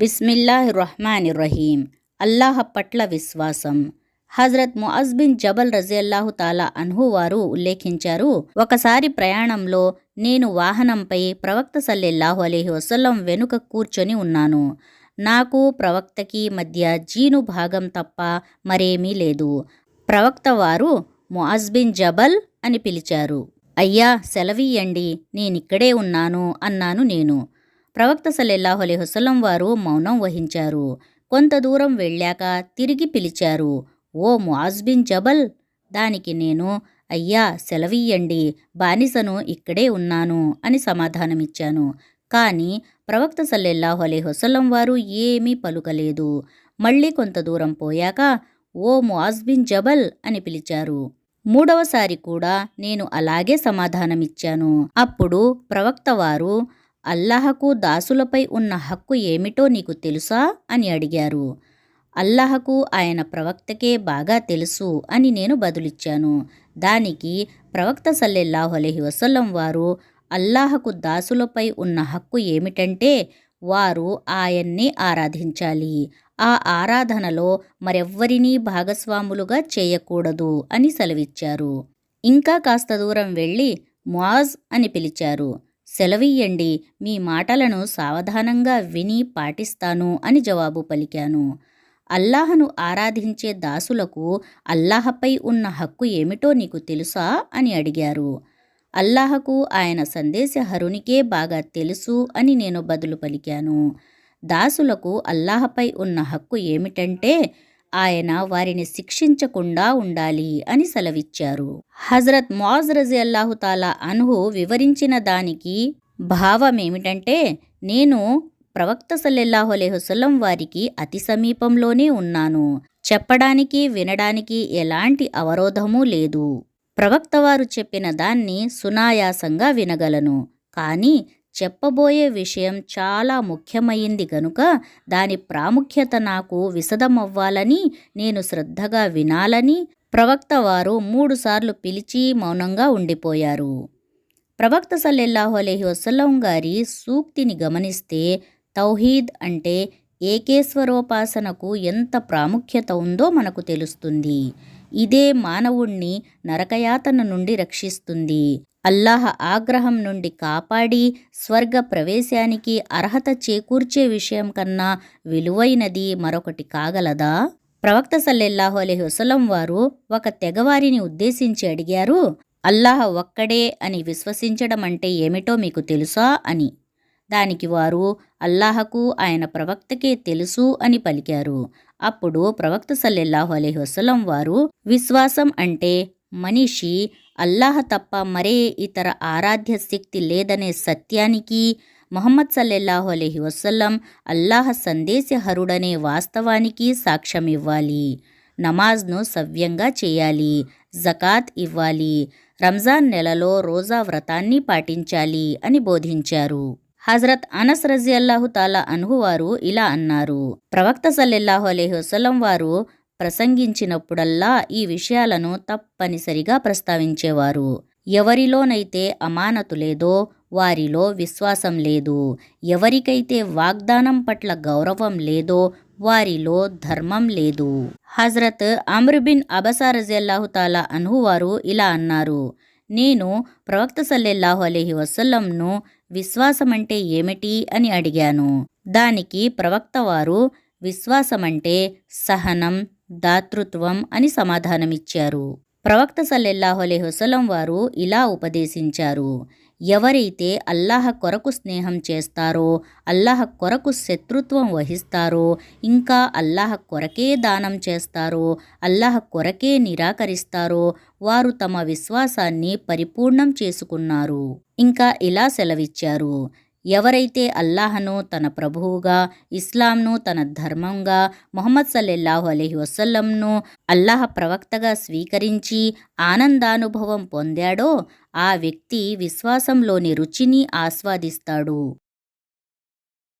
బిస్మిల్లాహ్ రహమాన్ రహీం అల్లాహ పట్ల విశ్వాసం. హజరత్ ముఅజ్ బిన్ జబల్ రజియల్లాహు తాలా అన్హు వారు ఉల్లేఖించారు ఒకసారి ప్రయాణంలో నేను వాహనంపై ప్రవక్త సల్లెల్లాహు అలీహి వసల్లం వెనుక కూర్చొని ఉన్నాను. నాకు ప్రవక్తకి మధ్య జీను భాగం తప్ప మరేమీ లేదు. ప్రవక్త వారు ముఅజ్ బిన్ జబల్ అని పిలిచారు. అయ్యా సెలవీయండి నేనిక్కడే ఉన్నాను అన్నాను నేను. ప్రవక్త సల్లెల్లాహు అలైహి వారు మౌనం వహించారు. కొంత దూరం వెళ్ళాక తిరిగి పిలిచారు ఓ ముఆజ్ జబల్ దానికి నేను అయ్యా సెలవీయండి బానిసను ఇక్కడే ఉన్నాను అని సమాధానమిచ్చాను. కానీ ప్రవక్త సల్లెల్లాహు అలైహి వారు ఏమీ పలుకలేదు. మళ్ళీ కొంత దూరం పోయాక ఓ ముఆజ్ జబల్ అని పిలిచారు. మూడవసారి కూడా నేను అలాగే సమాధానమిచ్చాను. అప్పుడు ప్రవక్త వారు అల్లాహకు దాసులపై ఉన్న హక్కు ఏమిటో నీకు తెలుసా? అని అడిగారు. అల్లాహకు ఆయన ప్రవక్తకే బాగా తెలుసు అని నేను బదులిచ్చాను. దానికి ప్రవక్త సల్లెల్లాహు అలహి వసల్లం వారు అల్లాహకు దాసులపై ఉన్న హక్కు ఏమిటంటే వారు ఆయన్ని ఆరాధించాలి. ఆ ఆరాధనలో మరెవ్వరినీ భాగస్వాములుగా చేయకూడదు అని సెలవిచ్చారు. ఇంకా కాస్త దూరం వెళ్ళి ముఆజ్ అని పిలిచారు. సెలవియ్యండి. మీ మాటలను సావధానంగా విని పాటిస్తాను అని జవాబు పలికాను. అల్లాహను ఆరాధించే దాసులకు అల్లాహపై ఉన్న హక్కు ఏమిటో నీకు తెలుసా? అని అడిగారు. అల్లాహకు ఆయన సందేశహరునికే బాగా తెలుసు అని నేను బదులు పలికాను. దాసులకు అల్లాహపై ఉన్న హక్కు ఏమిటంటే ఆయన వారిని శిక్షించకుండా ఉండాలి అని సెలవిచ్చారు. హజరత్ మాజ్ రజి అల్లాహుతాలా అనుహు వివరించిన దానికి భావమేమిటంటే నేను ప్రవక్త సల్లెల్లాహు అలైహుసల్లం వారికి అతి సమీపంలోనే ఉన్నాను. చెప్పడానికి వినడానికి ఎలాంటి అవరోధమూ లేదు. ప్రవక్త వారు చెప్పిన దాన్ని సునాయాసంగా వినగలను. కానీ చెప్పబోయే విషయం చాలా ముఖ్యమైంది గనుక దాని ప్రాముఖ్యత నాకు విశదమవ్వాలని నేను శ్రద్ధగా వినాలని ప్రవక్త వారు మూడుసార్లు పిలిచి మౌనంగా ఉండిపోయారు. ప్రవక్త సల్లెల్లాహు అలహి వసల్లం గారి సూక్తిని గమనిస్తే తౌహీద్ అంటే ఏకేశ్వరోపాసనకు ఎంత ప్రాముఖ్యత ఉందో మనకు తెలుస్తుంది. ఇదే మానవుణ్ణి నరకయాతన నుండి రక్షిస్తుంది. అల్లాహ ఆగ్రహం నుండి కాపాడి స్వర్గ ప్రవేశానికి అర్హత చేకూర్చే విషయం కన్నా విలువైనది మరొకటి కాగలదా? ప్రవక్త సల్లెల్లాహు అలహి వసలం వారు ఒక తెగవారిని ఉద్దేశించి అడిగారు అల్లాహ ఒక్కడే అని విశ్వసించడం అంటే ఏమిటో మీకు తెలుసా? అని. దానికి వారు అల్లాహకు ఆయన ప్రవక్తకే తెలుసు అని పలికారు. అప్పుడు ప్రవక్త సల్లెల్లాహు అలైహి వసలం వారు విశ్వాసం అంటే మనిషి అల్లాహ తప్ప మరే ఇతర ఆరాధ్య శక్తి లేదనే సత్యానికి మొహమ్మద్ సల్లెల్లాహు అలహి వసల్లం అల్లాహ సందేశహరుడనే వాస్తవానికి సాక్ష్యమివ్వాలి. నమాజ్ను సవ్యంగా చేయాలి. జకాత్ ఇవ్వాలి. రంజాన్ నెలలో రోజా వ్రతాన్ని పాటించాలి అని బోధించారు. హజరత్ అనస్ రజి అల్లాహు తాలా అనుహువారు ఇలా అన్నారు. ప్రవక్త సల్లెల్లాహు అలహి వసలం వారు ప్రసంగించినప్పుడల్లా ఈ విషయాలను తప్పనిసరిగా ప్రస్తావించేవారు. ఎవరిలోనైతే అమానతు లేదో వారిలో విశ్వాసం లేదు. ఎవరికైతే వాగ్దానం పట్ల గౌరవం లేదో వారిలో ధర్మం లేదు. హజరత్ అమ్రుబిన్ అబసారజల్లాహుతాల రజల్లాహు అనువారు ఇలా అన్నారు. నేను ప్రవక్త సల్లెల్లాహు అలీహి వసల్లంను విశ్వాసమంటే ఏమిటి? అని అడిగాను. దానికి ప్రవక్త వారు విశ్వాసమంటే సహనం దాతృత్వం అని సమాధానమిచ్చారు. ప్రవక్త సల్లెల్లాహులే హుసలం వారు ఇలా ఉపదేశించారు. ఎవరైతే అల్లాహ కొరకు స్నేహం చేస్తారో అల్లాహ కొరకు శత్రుత్వం వహిస్తారో ఇంకా అల్లాహ కొరకే దానం చేస్తారో అల్లాహ కొరకే నిరాకరిస్తారో వారు తమ విశ్వాసాన్ని పరిపూర్ణం చేసుకున్నారు. ఇంకా ఇలా సెలవిచ్చారు. ఎవరైతే అల్లాహను తన ప్రభువుగా ఇస్లాంను తన ధర్మంగా మొహమ్మద్ సల్లెల్లాహు అలహి వసల్లంను అల్లాహ ప్రవక్తగా స్వీకరించి ఆనందానుభవం పొందాడో ఆ వ్యక్తి విశ్వాసంలోని రుచిని ఆస్వాదిస్తాడు.